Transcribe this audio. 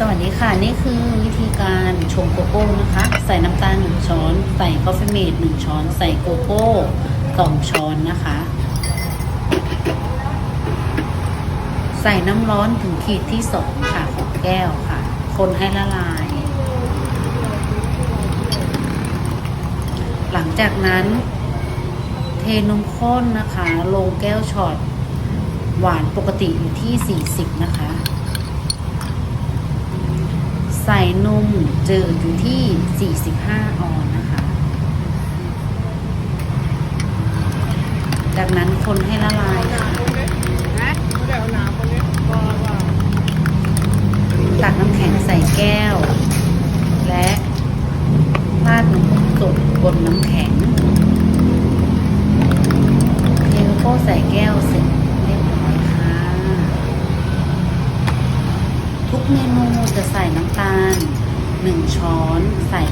สวัสดีค่ะ นี่คือวิธีการชงโกโก้นะคะ ใส่น้ำตาลหนึ่งช้อน ใส่กาแฟเมดหนึ่งช้อน ใส่โกโก้สองช้อนนะคะ ใส่น้ำร้อนถึงขีดที่สองค่ะของแก้วค่ะ คนให้ละลาย หลังจากนั้น เทนมข้นนะคะ ลงแก้วช็อตหวานปกติอยู่ที่ 40 นะคะ ใส่นมเจืดอยู่ที่ 45 ออนซ์นะคะ จากนั้นคนให้ละลายตักน้ำแข็งใส่แก้ว และราดนมสดบนน้ำแข็งเทโลโก้ใส่แก้วเสร็จเรียบร้อยค่ะ ทุกเมนูจะใส่น้ำตาล 1 ช้อน ใส่